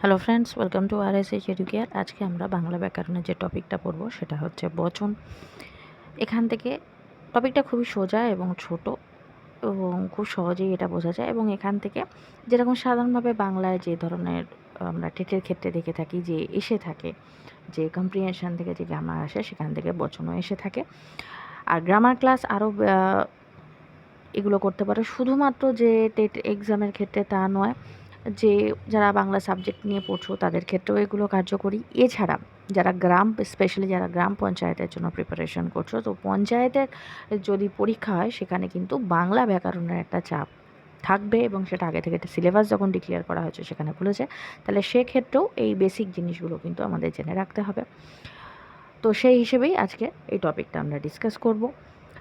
Hello friends welcome to R S H Educare আজকে আমরা বাংলা ব্যাকরণের যে টপিকটা পড়ব, সেটা হচ্ছে বচন। এখান থেকে টপিকটা খুবই সোজা এবং ছোট এবং খুব সহজেই এটা বোঝা যায় এবং এখান থেকে যেরকম সাধারণভাবে বাংলায় যে ধরনের আমরা টেটের ক্ষেত্রে দেখে থাকি যে এসে থাকে, যে কম্প্রিহেনশন থেকে যে গ্রামার আসে, সেখান থেকে বচনও এসে থাকে। আর গ্রামার ক্লাস আরও এগুলো করতে পারে। শুধুমাত্র যে টেট এক্সামের ক্ষেত্রে তা নয় যে যারা বাংলা সাবজেক্ট নিয়ে পড়ছো, তাদের ক্ষেত্রেও এগুলো কার্যকরী। এছাড়া যারা গ্রাম স্পেশালি যারা গ্রাম পঞ্চায়েতের জন্য প্রিপারেশন করছ, তো পঞ্চায়েতের যদি পরীক্ষা হয়, সেখানে কিন্তু বাংলা ব্যাকরণের একটা চাপ থাকবে এবং সেটা আগে থেকে সিলেবাস যখন ডিক্লেয়ার করা হয়েছে, সেখানে বলেছে। তাহলে সেক্ষেত্রেও এই বেসিক জিনিসগুলো কিন্তু আমাদের জেনে রাখতে হবে। তো সেই হিসেবেই আজকে এই টপিকটা আমরা ডিসকাস করব।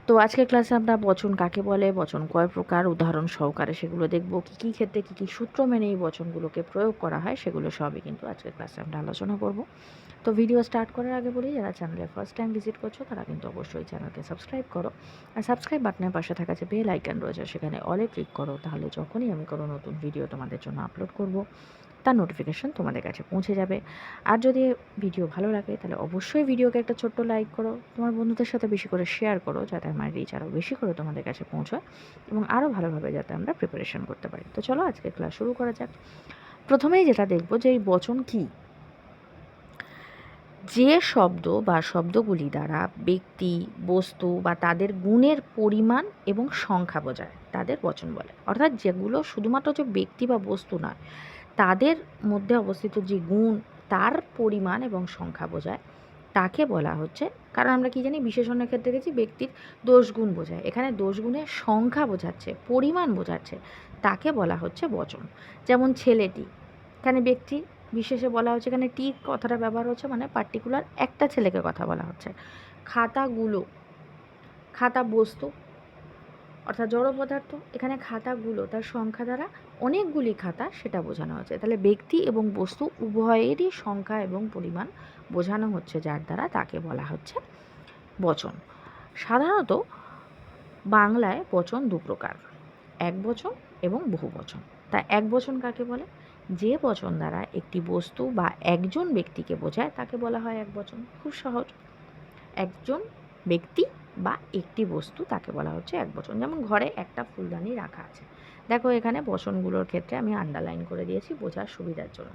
তো আজকের ক্লাসে আমরা বচন কাকে বলে, বচন কয় প্রকার, উদাহরণ সহকারে সেগুলো দেখব, কী কী ক্ষেত্রে কী কী সূত্র মেনে এই বচনগুলোকে প্রয়োগ করা হয়, সেগুলো সবই কিন্তু আজকের ক্লাসে আমরা আলোচনা করব। তো ভিডিও স্টার্ট করার আগে বলি, যারা চ্যানেলে ফার্স্ট টাইম ভিজিট করছ, তারা কিন্তু অবশ্যই চ্যানেলকে সাবস্ক্রাইব করো। আর সাবস্ক্রাইব বাটনের পাশে থাকা যে বেল আইকন রয়েছে, সেখানে অলে ক্লিক করো, তাহলে যখনই আমি কোনো নতুন ভিডিও তোমাদের জন্য আপলোড করব তার নোটিফিকেশান তোমাদের কাছে পৌঁছে যাবে। আর যদি ভিডিও ভালো লাগে, তাহলে অবশ্যই ভিডিওকে একটা ছোট্ট লাইক করো, তোমার বন্ধুদের সাথে বেশি করে শেয়ার করো, যাতে আমার রিচ আরও বেশি করে তোমাদের কাছে পৌঁছয় এবং আরও ভালোভাবে যাতে আমরা প্রিপারেশন করতে পারি। তো চলো আজকে ক্লাস শুরু করা যাক। প্রথমেই যেটা দেখব যে এই বচন কী? যে শব্দ বা শব্দগুলি দ্বারা ব্যক্তি, বস্তু বা তাদের গুণের পরিমাণ এবং সংখ্যা বোঝায়, তাদের বচন বলে। অর্থাৎ যেগুলো শুধুমাত্র যে ব্যক্তি বা বস্তু নয় তাদের মধ্যে অবস্থিত যে গুণ, তার পরিমাণ এবং সংখ্যা বোঝায়, তাকে বলা হচ্ছে, কারণ আমরা কি জানি, বিশেষণের ক্ষেত্রে গেছি ব্যক্তির দোষগুণ বোঝায়। এখানে দোষগুণের সংখ্যা বোঝাচ্ছে, পরিমাণ বোঝাচ্ছে, তাকে বলা হচ্ছে বচন। যেমন ছেলেটি, এখানে ব্যক্তি বিশেষে বলা হচ্ছে, এখানে টি কথাটা ব্যবহার হচ্ছে মানে পার্টিকুলার একটা ছেলেকে কথা বলা হচ্ছে। খাতাগুলো খাতা বস্তু অর্থাৎ জড় পদার্থ, এখানে খাতাগুলো, তার সংখ্যা দ্বারা অনেকগুলি খাতা সেটা বোঝানো হচ্ছে। তাহলে ব্যক্তি এবং বস্তু উভয়েরই সংখ্যা এবং পরিমাণ বোঝানো হচ্ছে, যার দ্বারা তাকে বলা হচ্ছে বচন। সাধারণত বাংলায় বচন দু প্রকার, এক বচন এবং বহু বচন। তা এক বচন কাকে বলে? যে বচন দ্বারা একটি বস্তু বা একজন ব্যক্তিকে বোঝায়, তাকে বলা হয় এক বচন। খুব সহজ। একজন ব্যক্তি বা একটি বস্তু তাকে বলা হচ্ছে এক বচন। যেমন ঘরে একটা ফুলদানি রাখা আছে। দেখো এখানে বচনগুলোর ক্ষেত্রে আমি আন্ডারলাইন করে দিয়েছি, বোঝার সুবিধার জন্য।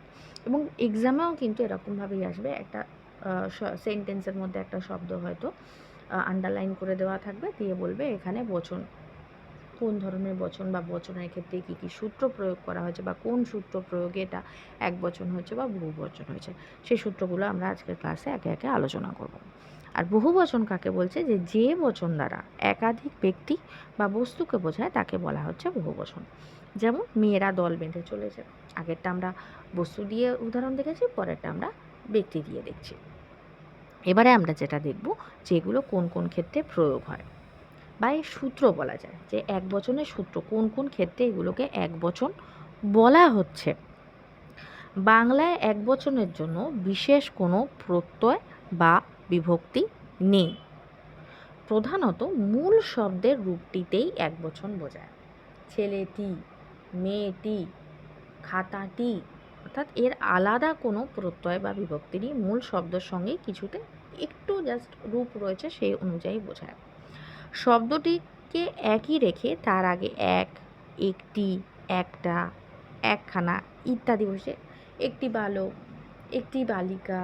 এবং এক্সামেও কিন্তু এরকমভাবেই আসবে। একটা সেন্টেন্সের মধ্যে একটা শব্দ হয়তো আন্ডারলাইন করে দেওয়া থাকবে। দিয়ে বলবে এখানে বচন, কোন ধরনের বচন বা বচনের ক্ষেত্রে কী কী সূত্র প্রয়োগ করা হয়েছে বা কোন সূত্র প্রয়োগে এটা এক বচন হয়েছে বা বহু বচন হয়েছে। সেই সূত্রগুলো আমরা আজকের ক্লাসে একে একে আলোচনা করব। আর বহু বচন কাকে বলছে? যে যে বচন দ্বারা একাধিক ব্যক্তি বা বস্তুকে বোঝায়, তাকে বলা হচ্ছে বহু বচন। যেমন মেয়েরা দল বেঁধে চলেছে। আগেরটা আমরা বস্তু দিয়ে উদাহরণ দেখেছি, পরেরটা আমরা ব্যক্তি দিয়ে দেখছি। এবারে আমরা যেটা দেখব যেগুলো কোন কোন ক্ষেত্রে প্রয়োগ হয়? বা এই সূত্র বলা যায় যে এক বচনের সূত্র কোন কোন ক্ষেত্রে এগুলোকে এক বচন বলা হচ্ছে? বাংলায় এক বচনের জন্য বিশেষ কোনো প্রত্যয় বা বিভক্তি নেই। প্রধানত মূল শব্দের রূপটিতেই এক বচন বোঝায় ছেলেটি, মেয়েটি, খাতাটি, অর্থাৎ এর আলাদা কোনো প্রত্যয় বা বিভক্তি নেই। মূল শব্দের সঙ্গে কিছুতে একটু জাস্ট রূপ রয়েছে সেই অনুযায়ী বোঝায়। শব্দটিকে একই রেখে তার আগে এক, একটি, একটা, একখানা ইত্যাদি বসে। একটি বালক, একটি বালিকা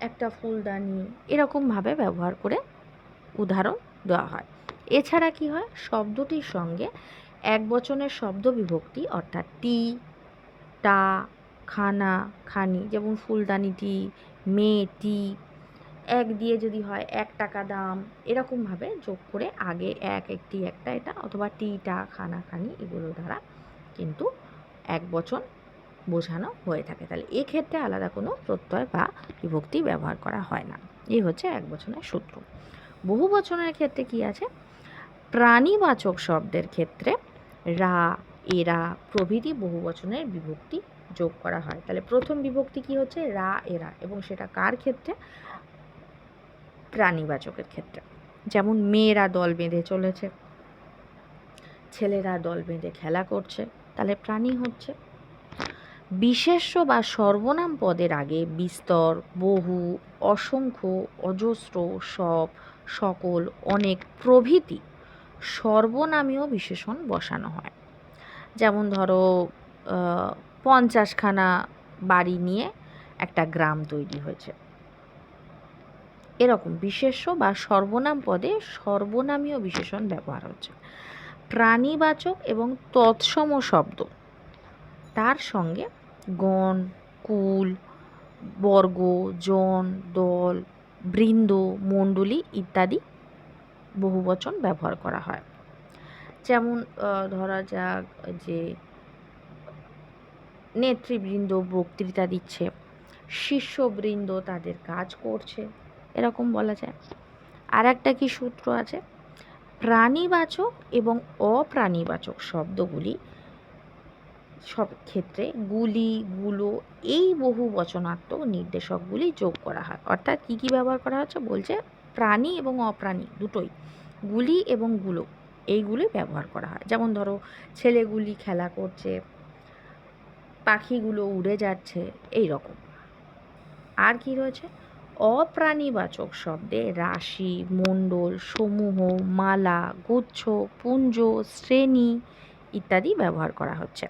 একটা ফুলদানি এরকমভাবে ব্যবহার করে উদাহরণ দেওয়া হয়। এছাড়া কি হয়? শব্দটির সঙ্গে এক বচনের শব্দ বিভক্তি, অর্থাৎ টি, টা, খানা, খানি, যেমন ফুলদানিটি মেয়েটি এক দিয়ে যদি হয় এক টাকা দাম, এরকমভাবে যোগ করে আগে এক, একটি, একটা, এটা, অথবা টিটা খানা, খানি এগুলো দ্বারা কিন্তু এক বচন বোঝানো হয়ে থাকে। তাহলে এক্ষেত্রে আলাদা কোনো প্রত্যয় বা বিভক্তি ব্যবহার করা হয় না। এই হচ্ছে এক বচনের সূত্র। বহু বচনের ক্ষেত্রে কি আছে? প্রাণীবাচক শব্দের ক্ষেত্রে রা, এরা প্রভৃতি বহু বচনের বিভক্তি যোগ করা হয়। তাহলে প্রথম বিভক্তি কি হচ্ছে? রা, এরা। এবং সেটা কার ক্ষেত্রে? প্রাণীবাচকের ক্ষেত্রে। যেমন মেয়েরা দল বেঁধে চলেছে, ছেলেরা দল বেঁধে খেলা করছে, তাহলে প্রাণী হচ্ছে বিশেষ্য বা সর্বনাম পদের আগে বিস্তর, বহু, অসংখ্য, অজস্র, সব, সকল, অনেক প্রভৃতি সর্বনামীয় বিশেষণ বসানো হয়। যেমন ধরো পঞ্চাশখানা বাড়ি নিয়ে একটা গ্রাম তৈরি হয়েছে। এরকম বিশেষ্য বা সর্বনাম পদে সর্বনামীয় বিশেষণ ব্যবহার হচ্ছে। প্রাণীবাচক এবং তৎসম শব্দ তার সঙ্গে গণ, কুল, বর্গ, জন, দল, বৃন্দ, মণ্ডলী ইত্যাদি বহুবচন ব্যবহার করা হয়। যেমন ধরা যাক যে নেতৃবৃন্দ বক্তৃতা দিচ্ছে, শিষ্যবৃন্দ তাদের কাজ করছে, এরকম বলা যায়। আর একটা কি সূত্র আছে? প্রাণীবাচক এবং অপ্রাণীবাচক শব্দগুলি সব ক্ষেত্রে গুলি, গুলো এই বহু বচনাত্মক নির্দেশকগুলি যোগ করা হয়। অর্থাৎ কী কী ব্যবহার করা হচ্ছে? বলছে প্রাণী এবং অপ্রাণী দুটোই, গুলি এবংগুলো এইগুলি ব্যবহার করা হয়। যেমন ধরো ছেলেগুলি খেলা করছে, পাখিগুলো উড়ে যাচ্ছে এই রকম আর কি রয়েছে? অপ্রাণীবাচক শব্দে রাশি, মণ্ডল, সমূহ, মালা, গুচ্ছ, পুঞ্জ, শ্রেণি ইত্যাদি ব্যবহার করা হচ্ছে।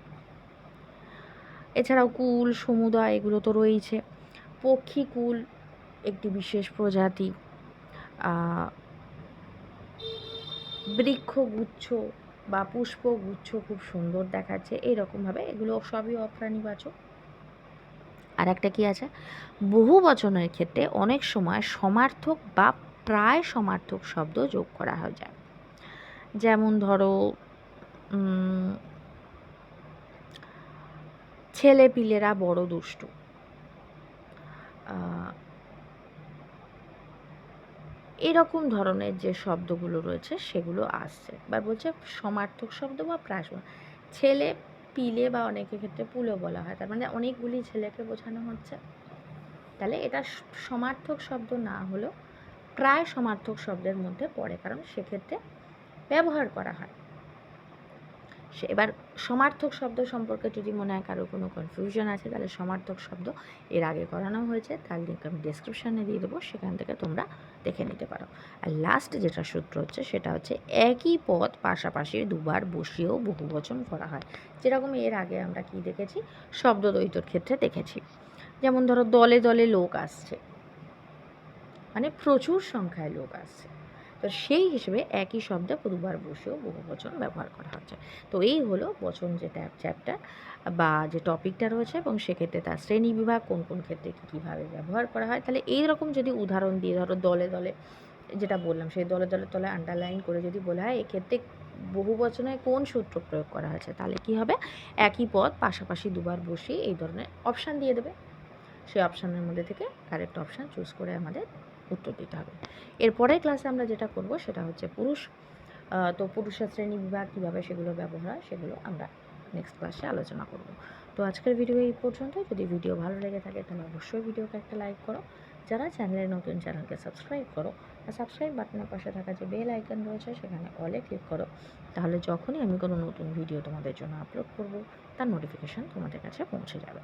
এছাড়াও কুল, সমুদয় এগুলো তো রয়েছে পক্ষীকুল একটি বিশেষ প্রজাতি। বৃক্ষগুচ্ছ বা পুষ্পগুচ্ছ খুব সুন্দর দেখাচ্ছে। এইরকমভাবে এগুলো সবই অপ্রাণীবাচক। আর একটা কি আছে? বহু বচনের ক্ষেত্রে অনেক সময় সমার্থক বা প্রায় সমার্থক শব্দ যোগ করা হয়ে যায়। যেমন ধরো ছেলে পিলেরা বড় দুষ্টু। এরকম ধরনের যে শব্দগুলো রয়েছে সেগুলো আসছে। বা বলছে সমার্থক শব্দ বা প্রায় সম- ছেলে পিলে বা অনেকের ক্ষেত্রে পুলে বলা হয়। তার মানে অনেকগুলি ছেলেকে বোঝানো হচ্ছে। তাহলে এটা সমার্থক শব্দ না হলেও প্রায় সমার্থক শব্দের মধ্যে পড়ে। কারণ সেক্ষেত্রে ব্যবহার করা হয়। সে এবার সমার্থক শব্দ সম্পর্কে যদি মনে হয় কারও কোনো কনফিউশন আছে, তাহলে সমার্থক শব্দ এর আগে করানো হয়েছে। তার লিঙ্ক আমি ডেসক্রিপশানে দিয়ে দেবো, সেখান থেকে তোমরা দেখে নিতে পারো। আর লাস্ট যেটা সূত্র হচ্ছে, সেটা হচ্ছে একই পদ পাশাপাশি দুবার বসিয়েও বহুবচন করা হয়। যেরকম এর আগে আমরা কি দেখেছি? শব্দ দ্বৈতর ক্ষেত্রে দেখেছি। যেমন ধরো দলে দলে লোক আসছে মানে প্রচুর সংখ্যায় লোক আসছে। তো সেই হিসেবে একই শব্দ দুবার বসেও বহু বচন ব্যবহার করা হচ্ছে। তো এই হলো বচন যেটা চ্যাপ্টার বা যে টপিকটা রয়েছে এবং সেক্ষেত্রে তার শ্রেণি বিভাগ, কোন কোন ক্ষেত্রে কীভাবে ব্যবহার করা হয়। তাহলে এইরকম যদি উদাহরণ দিয়ে ধরো দলে দলে যেটা বললাম, সেই দলে দলে তলে আন্ডারলাইন করে যদি বলা হয়, এক্ষেত্রে বহু বচনে কোন সূত্র প্রয়োগ করা হয়েছে? তাহলে কি হবে? একই পদ পাশাপাশি দুবার বসিয়ে এই ধরনের অপশান দিয়ে দেবে। সেই অপশানের মধ্যে থেকে কারেক্ট অপশান চুজ করে আমাদের উত্তর দিতে হবে। এরপরের ক্লাসে আমরা যেটা করব সেটা হচ্ছে পুরুষ তো পুরুষের শ্রেণি বিভাগ কীভাবে সেগুলো ব্যবহার হয় সেগুলো আমরা নেক্সট ক্লাসে আলোচনা করব। তো আজকের ভিডিও এই পর্যন্ত যদি ভিডিও ভালো লেগে থাকে তাহলে অবশ্যই ভিডিওকে একটা লাইক করো। যারা চ্যানেলে নতুন চ্যানেলকে সাবস্ক্রাইব করো। আর সাবস্ক্রাইব বাটনের পাশে থাকা যে বেল আইকন রয়েছে সেখানে অলে ক্লিক করো। তাহলে যখনই আমি কোনো নতুন ভিডিও তোমাদের জন্য আপলোড করব, তার নোটিফিকেশান তোমাদের কাছে পৌঁছে যাবে।